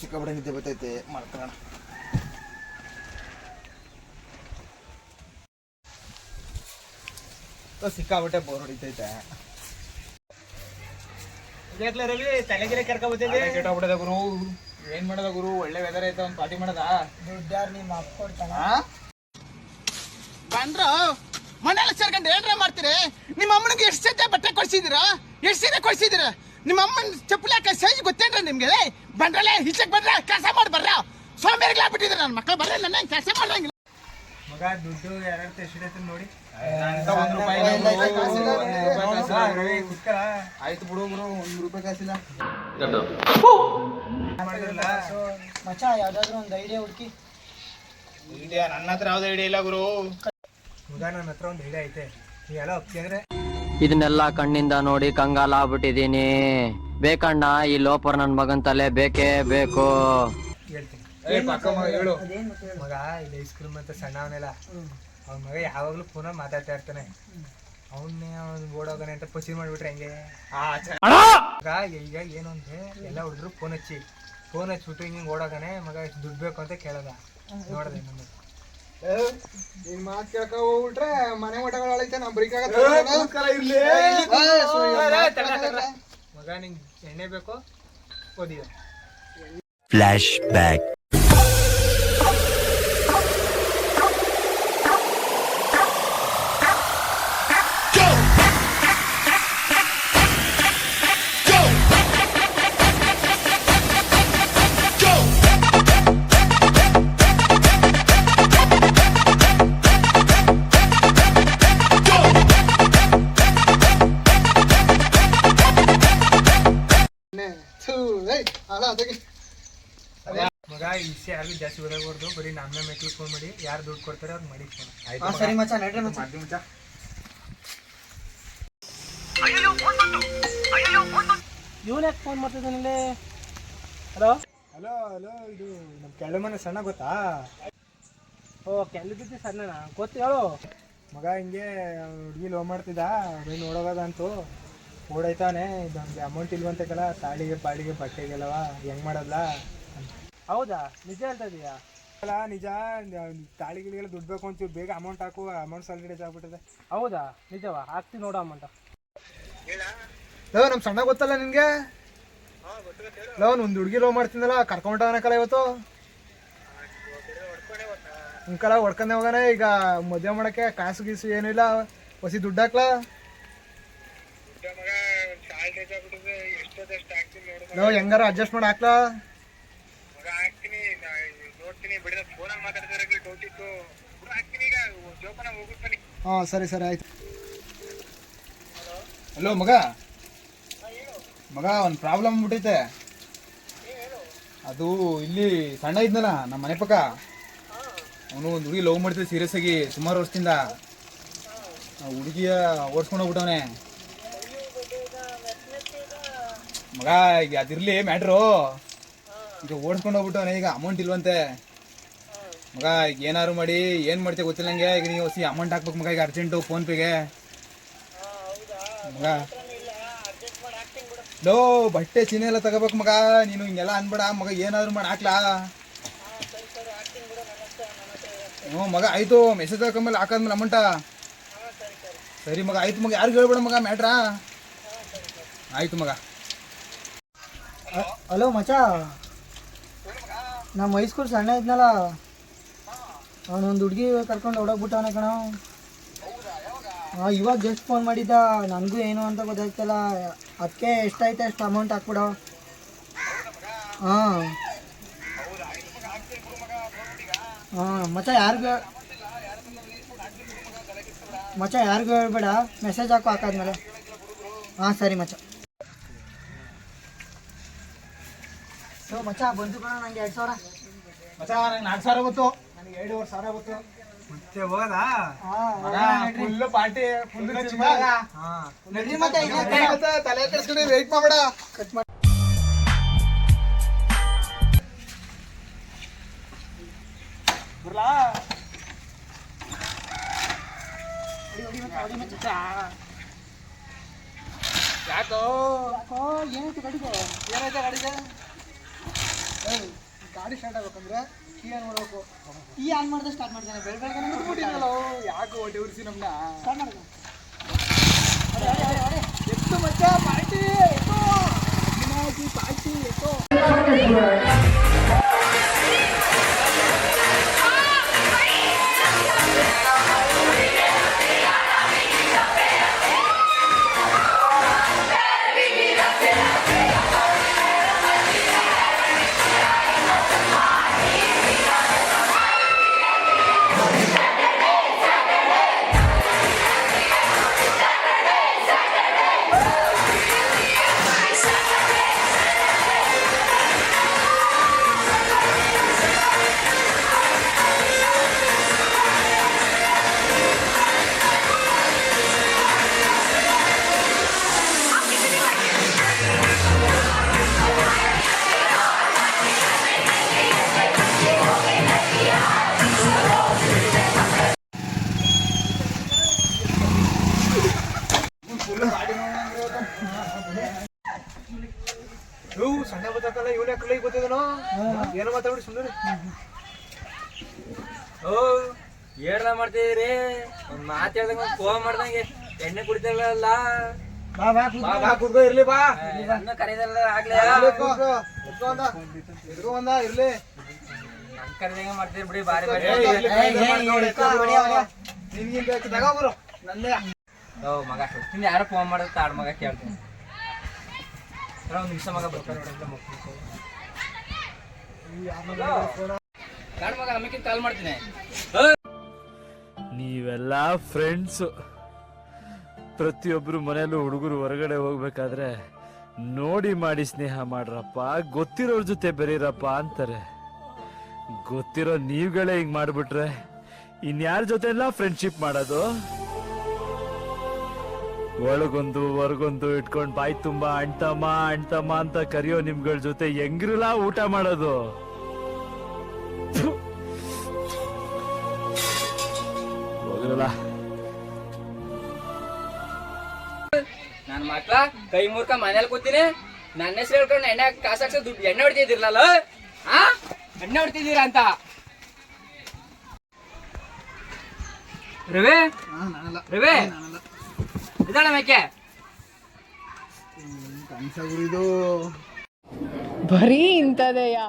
ಸಿಕ್ಕಾಬಿಡ ನಿದ್ದೆ ಬರ್ತೈತೆ. ಮಾಡ್ಕೊಳ್ಳೋಣ ಸಿಕ್ಕಾಪಟ್ಟೆ ಬೋರ್ ಹೊಡಿತೈತೆ. ರವಿ ತಲೆಗಿಲೆ ಕರ್ಕೊಂಡ್ ಬಂದಿದ್ದೆ ಕೆಟ್ಟೋಗ್ಬಿಡದ ಗುರು. ಏನ್ ಮಾಡದ ಗುರು? ಒಳ್ಳೆ ವೆದರ್ ಐತೆ ಒಂದ್ ಪಾರ್ಟಿ ಮಾಡದ? ದುಡ್ಡಾರ್ ನಿಮ್ಮ ಅಪ್ಪ ಕೊಡ್ತಾನ? ಬಂದ್ರ. ಮನೆಲ್ಲ ಸೇರ್ಕೊಂಡು ಏನ್ರ ಮಾಡ್ತೀರಿ? ನಿಮ್ಮ ಅಮ್ಮನಿಗೆ ಎಷ್ಟು ಜೊತೆ ಬಟ್ಟೆ ಕೊಡ್ಸಿದಿರ ಎಷ್ಟು ಸೀರೆ ಕೊಡ್ಸಿದ್ದೀರಾ? ನಿಮ್ಮ ಅಮ್ಮನ ಚಪ್ಪಲಿ ಹಾಕ ಸೈಜ್ ಗೊತ್ತೇನ್ರ ನಿಮ್ಗೆ? ಬಂದ್ರಲ್ಲ ಹಿಚಕ್ ಬಂದ್ರ ಕೆಲಸ ಮಾಡಿ ಬರ್ರ. ಬಿಟ್ಟಿದ್ರೆ ನನ್ನ ಮಕ್ಕಳು ಬರ್ರ ನನ್ನ ಕೆಲಸ ಮಾಡಂಗಿಲ್ಲ ಮಗ ದುಡ್ಡು ಎರಡು ತೆಸಿಡತ್ತೆ ನೋಡಿ. ಆಯ್ತು ಬಿಡು ಗುರು ಒಂದು ರೂಪಾಯಿ ಕಾಸಿಲ್ಲ. ಮಾಡಿದ್ರಲ್ಲ? ಮಚ್ಚ ಯಾವ್ದಾದ್ರು ಒಂದು ಐಡಿಯಾ ಹುಡುಕಿ. ಐಡಿಯಾ ನನ್ನ ಹತ್ರ ಯಾವ್ದು ಐಡಿಯಾ ಇಲ್ಲ ಗುರು. ಮಗ ನನ್ನ ಹತ್ರ ಒಂದು ಐಡಿಯಾ ಐತೆ. ಎಲ್ಲ ಒಪ್ತಿ ಅಂದ್ರೆ ಇದನ್ನೆಲ್ಲ ಕಣ್ಣಿಂದ ನೋಡಿ ಕಂಗಾಲ ಆಗ್ಬಿಟ್ಟಿದೀನಿ ಬೇಕಣ್ಣ ಈ ಲೋಪರ್ ನನ್ ಮಗನ್ ತಲೆ ಬೇಕೇ ಬೇಕು. ಹೇಳ್ತೀನಿ. ಏ ಪಕ್ಕ ಮಗ ಹೇಳು. ಮಗ ಇಲ್ಲಿ ಐಸ್ ಕ್ರೀಮ್ ಅಂತ ಸಣ್ಣವನೆಲ್ಲ. ಅವ್ನ ಮಗ ಯಾವಾಗ್ಲೂ ಫೋನಲ್ಲಿ ಮಾತಾಡ್ತಾ ಇರ್ತಾನೆ. ಅವನ್ನೇ ಅವ್ನು ಓಡೋಗನೆ ಅಂತ ಪಚಿ ಮಾಡ್ಬಿಟ್ರೆ ಹೆಂಗೆ? ಮಗ ಈಗ ಏನು ಅಂದ್ರೆ ಎಲ್ಲ ಹುಡುಗರು ಫೋನ್ ಹಚ್ಚಿ. ಫೋನ್ ಹಚ್ಬಿಟ್ಟು ಹಿಂಗೆ ಓಡೋಗನೆ ಮಗ ಎಷ್ಟು ದುಡ್ಡು ಬೇಕು ಅಂತ ಕೇಳೋದ. ನೋಡದೆ ನಮ್ಮ ನಿನ್ ಮಾತ್ ಕೇಳ್ಕ ಹೋಗ್ಬಿಟ್ರೆ ಮನೆ ಮಠಗಳು ಅಳೈತೆ ನಮ್ ಬ್ರೇಕ್ ಮಗ ನಿಂಗೆ ಎಣ್ಣೆ ಬೇಕು? ಓದಿಯ? ಮಗ ಇಸಿ ಯಾರು ಯಾರಿಗೂ ಜಾಸ್ತಿ ಓದಾಗ್ಬಾರ್ದು ಬರೀ ನಮ್ಮ ಮೆಟ್ಲು ಫೋನ್ ಮಾಡಿ ಯಾರು ದುಡ್ಡು ಕೊಡ್ತಾರೆ ಅವ್ರು ಮಾಡಿ ಫೋನ್. ಹಾ ಸರಿ ಮಚ್ಚ ನಡ್ರಿ ಮಚ್ಚ. ಇವನ್ ಯಾಕೆ ಫೋನ್ ಮಾಡ್ತಿದ್ದಾನಲ್ಲಿ ಹಲೋ ಹಲೋ ಹಲೋ ಇದು ನಮ್ಮ ಕೆಳ ಮನೆ ಸಣ್ಣ ಗೊತ್ತಾ? ಓ ಕೆಳದಿದ್ದೆ ಸಣ್ಣನ? ಗೊತ್ತು ಹೇಳು. ಮಗ ಹಿಂಗೆ ಹುಡುಗಿ ಲೋ ಮಾಡ್ತಿದ್ದ ಬರೀ ನೋಡೋಗದಂತು ಓಡೈತಾನೆ ಇದೊಂದು ಅಮೌಂಟ್ ಇಲ್ವಂತಕ್ಕಲ್ಲ ತಾಳಿಗೆ ಪಾಳಿಗೆ ಬಟ್ಟೆಗೆಲ್ಲವಾ ಹೆಂಗ್ ಮಾಡದ್ಲ? ಹೌದಾ? ನಿಜ ಹೇಳ್ತಾ ಇದೀಯಾ? ಅಲ್ಲ ನಿಜ ತಾಳಿ ಗಿಳಿಗೆಲ್ಲ ದುಡ್ಡು ಬೇಕು ಅಂತೀವಿ ಬೇಗ ಅಮೌಂಟ್ ಹಾಕು ಅಮೌಂಟ್ ಸಾಲಿಡೇಜ್ ಆಗ್ಬಿಟ್ಟಿದೆ. ಹೌದಾ? ನಿಜವಾ? ಹಾಕ್ತೀನಿ ನೋಡು ಅಮೌಂಟ್ ಲೋ ನಮ್ ಸಣ್ಣ ಗೊತ್ತಲ್ಲ ನಿನ್ಗೆ? ಲೋ ಒಂದು ಹುಡುಗಿ ಲೋ ಮಾಡ್ತಿದ್ದಲ್ಲ ಕರ್ಕೊಂಡವನಕಲ್ಲ ಇವತ್ತು. ಅಂಕಲ ಹೊಡ್ಕೊಂಡೆ ಹೋಗಾನೆ ಈಗ ಮದುವೆ ಮಾಡಕ್ಕೆ ಕಾಸು ಗೀಸು ಏನೂ ಇಲ್ಲ. ಹೊಸಿ ದುಡ್ಡು ಹಾಕ್ಲಾ? ಲೋ ಹೆಂಗಾರ ಅಡ್ಜಸ್ಟ್ ಮಾಡಿ ಹಾಕ್ಲಾ? ಹಾ, ಸರಿ ಸರಿ, ಆಯ್ತು. ಹಲೋ ಮಗ? ಮಗ, ಒಂದು ಪ್ರಾಬ್ಲಮ್ ಬಿಟ್ಟೈತೆ ಅದು ಇಲ್ಲಿ ಸಣ್ಣ ಇದ್ನಲ್ಲ ನಮ್ಮ ಮನೆ ಪಕ್ಕ. ಅವನು ಒಂದು ಹುಡುಗಿ ಲವ್ ಮಾಡ್ತಿದ್ದೆ ಸೀರಿಯಸ್ ಆಗಿ ಸುಮಾರು ವರ್ಷದಿಂದ. ಹುಡುಗಿಯ ಓಡಿಸ್ಕೊಂಡು ಹೋಗ್ಬಿಟ್ಟವನೆ. ಮಗ, ಈಗ ಅದಿರಲಿ ಮ್ಯಾಟ್ರು ಈಗ ಓಡಿಸ್ಕೊಂಡು ಹೋಗ್ಬಿಟ್ಟವನೆ, ಈಗ ಅಮೌಂಟ್ ಇಲ್ವಂತೆ. ಮಗ, ಈಗ ಏನಾರು ಮಾಡಿ, ಏನು ಮಾಡ್ತೀವಿ ಗೊತ್ತಿಲ್ಲ ನಂಗೆ. ಈಗ ನೀವು ಸಿ ಅಮೌಂಟ್ ಹಾಕ್ಬೇಕು ಮಗ, ಈಗ ಅರ್ಜೆಂಟು ಫೋನ್ಪೇಗೆ ಮಗ. ಲೋ, ಬಟ್ಟೆ ಚೀನ ಎಲ್ಲ ತಗೋಬೇಕು ಮಗ. ನೀನು ಹಿಂಗೆಲ್ಲ ಅನ್ಬೇಡ. ಮಗ, ಏನಾದ್ರು ಮಾಡಿ ಹಾಕ್ಲಾ. ಹ್ಞೂ ಮಗ, ಆಯ್ತು. ಮೆಸೇಜ್ ಹಾಕೊಂಬಲ್ಲಿ ಹಾಕಾದ್ಮೇಲೆ ಅಮೌಂಟ ಸರಿ ಮಗ, ಆಯ್ತು ಮಗ. ಯಾರು ಹೇಳ್ಬೇಡ ಮಗ ಮ್ಯಾಟ್ರಾ ಆಯ್ತು ಮಗ. ಹಲೋ ಮಚಾ ನಮ್ಮ ಮೈಸೂರು ಸಣ್ಣ ಇದ್ನಲ್ಲ. ಅವನೊಂದು ಹುಡುಗಿ ಕರ್ಕೊಂಡು ಹೊಡೋಗ್ಬಿಟ್ಟವನೆ ಕಣ. ಹಾಂ ಇವಾಗ ಜಸ್ಟ್ ಫೋನ್ ಮಾಡಿದ್ದ. ನನಗೂ ಏನು ಅಂತ ಗೊತ್ತಾಗ್ತಲ್ಲ. ಅದಕ್ಕೆ ಎಷ್ಟಾಯ್ತು ಅಷ್ಟು ಅಮೌಂಟ್ ಹಾಕ್ಬಿಡ. ಹಾಂ. ಹಾಂ, ಮಚ್ಚ ಯಾರಿಗೂ ಮಚ್ಚ ಯಾರಿಗೂ ಹೇಳ್ಬೇಡ. ಮೆಸೇಜ್ ಹಾಕು ಹಾಕಾದ್ಮೇಲೆ. ಹಾಂ, ಸರಿ ಮಚ್ಚ. ಸೊ ಮಚ್ಚ ಬಂತು ಕಣ ನಂಗೆ ಎರಡು ಸಾವಿರ. ಮಚ್ಚ, ನಂಗೆ ನಾಲ್ಕು ಸಾವಿರ ಗೊತ್ತು. ನನಗೆ ಎರಡೂವರೆ ಸಾವಿರ ಗೊತ್ತು ಮತ್ತೆ ಹೋಗದಾ ಮಗ ಫುಲ್ ಪಾರ್ಟಿ ಫುಲ್ ಹಾ ನಡ್ರಿ ಮತ್ತೆ ಈಗ ತಲೆ ಕೆಡ್ಸ್ಕೊಂಡು ವೇಟ್ ಮಾಡಬೇಡ ಯಾಕೋ ಏನಾಯ್ತು ಗಾಡಿಗೆ ಏನಾಯ್ತಾ ಗಾಡಿಗೆ ಗಾಡಿ ಸ್ಟಾರ್ಟ್ ಆಗ್ಬೇಕಂದ್ರೆ ಕೀ ಆನ್ ಮಾಡ್ಬೇಕು ಈ ಆನ್ ಮಾಡಿದ್ರೆ ಸ್ಟಾರ್ಟ್ ಮಾಡ್ತಾನೆ. ಬೆಳ ಬೆಳಗ್ಗೆ ಬಿಟ್ಟಿದ್ನಲ್ಲ ಯಾಕೋ ಹೊಟ್ಟೆ ಉರಿಸಿ ನಮ್ಮನ್ನ ಸ್ಟಾರ್ಟ್ ಮಾಡ್ದ ಎಷ್ಟು ಮಚ್ಚ ಪಾರ್ಟಿ ಪಾರ್ಟಿ ಎಷ್ಟೋ ಕೈ ಗೊತ್ತಿದನೋ ಏನೋ ಮಾತಾಡ್ಬಿಡಿ ಸುಮ್ಮನೆ ಓ ಏನ ಮಾಡ್ತಿದ್ರಿ ಒಂದ್ ಮಾತು ಹೇಳ್ದಂಗ ಒಂದ್ ಫೋನ್ ಮಾಡ್ದಂಗೆ ಎಣ್ಣೆ ಕುಡಿತಿರ್ಲಿಲ್ಲ ಬಾ ಬಾ ಬಾ ಬಾ ಕುಡ್ಕೋ ಇರ್ಲಿ ಬಾ ನನ್ನ ಕರೆದಲ್ಲ ಆಗ್ಲೇ ಇರ್ಲಿ ಒಂದ. ಇರ್ಲಿ ನನ್ ಕರೆದಂಗ ಮಾಡ್ತೀರಿ ಬಿಡಿ ಬಾರಿ ಬಾರಿ ಏ, ಇರ್ಲಿ, ಏಯ್, ಏಯ್, ಕೈ ನೋಡಿ, ಇರ್ಕೋ, ಹೊಡಿಯ, ಹೊಡಿಯ. ನಿನ್ಗಿಂತ ಹೆಚ್ಚು ತಗೋ ಗುರು. ನಂದೇ ಓ ಮಗ ಸುತ್ತಿನ ಯಾರೋ ಫೋನ್ ಮಾಡೋದು ತಾಡ್ ಮಗ ಕೇಳ್ತೀನಿ ಒಂದ್ ನಿಮಿಷ ಮಗ ಬರ್ತಾರೆ ನೀವೆಲ್ಲ ಫ್ರೆಂಡ್ಸ್ ಪ್ರತಿಯೊಬ್ಬರು ಮನೆಯಲ್ಲೂ ಹುಡುಗರು ಹೊರಗಡೆ ಹೋಗ್ಬೇಕಾದ್ರೆ ನೋಡಿ ಮಾಡಿ ಸ್ನೇಹ ಮಾಡ್ರಪ್ಪ. ಗೊತ್ತಿರೋರ ಜೊತೆ ಬೆರೀರಪ್ಪ ಅಂತಾರೆ. ಗೊತ್ತಿರೋ ನೀವುಗಳೇ ಹಿಂಗ್ ಮಾಡ್ಬಿಟ್ರೆ ಇನ್ಯಾರ ಜೊತೆ ಎಲ್ಲ ಫ್ರೆಂಡ್ಶಿಪ್ ಮಾಡೋದು? ಒಳಗೊಂದು, ಹೊರಗೊಂದು ಇಟ್ಕೊಂಡು ಬಾಯಿ ತುಂಬಾ ಅಣ್ತಮ್ಮ ಅಣ್ತಮ್ಮ ಅಂತ ಕರೆಯೋ ನಿಮ್ಗಳ ಜೊತೆ ಹೆಂಗ್ರಲ್ಲ ಊಟ ಮಾಡೋದು? ಹೋಗ್ರಲ್ಲ ನನ್ ಮಕ್ಳ ಕೈ ಮೂರ್ಕ ಮನೇಲಿ ಕೂತೀನಿ. ನನ್ನ ಹೆಸರು ಹೇಳ್ಕೊಂಡು ಎಣ್ಣೆ ಹಾಕಿ ಕಾಸು ಹಾಕ್ಸೋ ದುಡ್ಡು ಎಣ್ಣೆ ಹೊಡ್ತಿದಿರ್ಲಲ್ಲ ಆ? ಎಣ್ಣೆ ಹೊಡ್ತಿದ್ದೀರಾ ಅಂತ? ರವಿ? ರವಿ? ಇದಾಳ ಮೇಕೆ? ಕನ್ಸ ಗುರು ಇದು ಬರೀ ಇಂಥದೆಯಾ?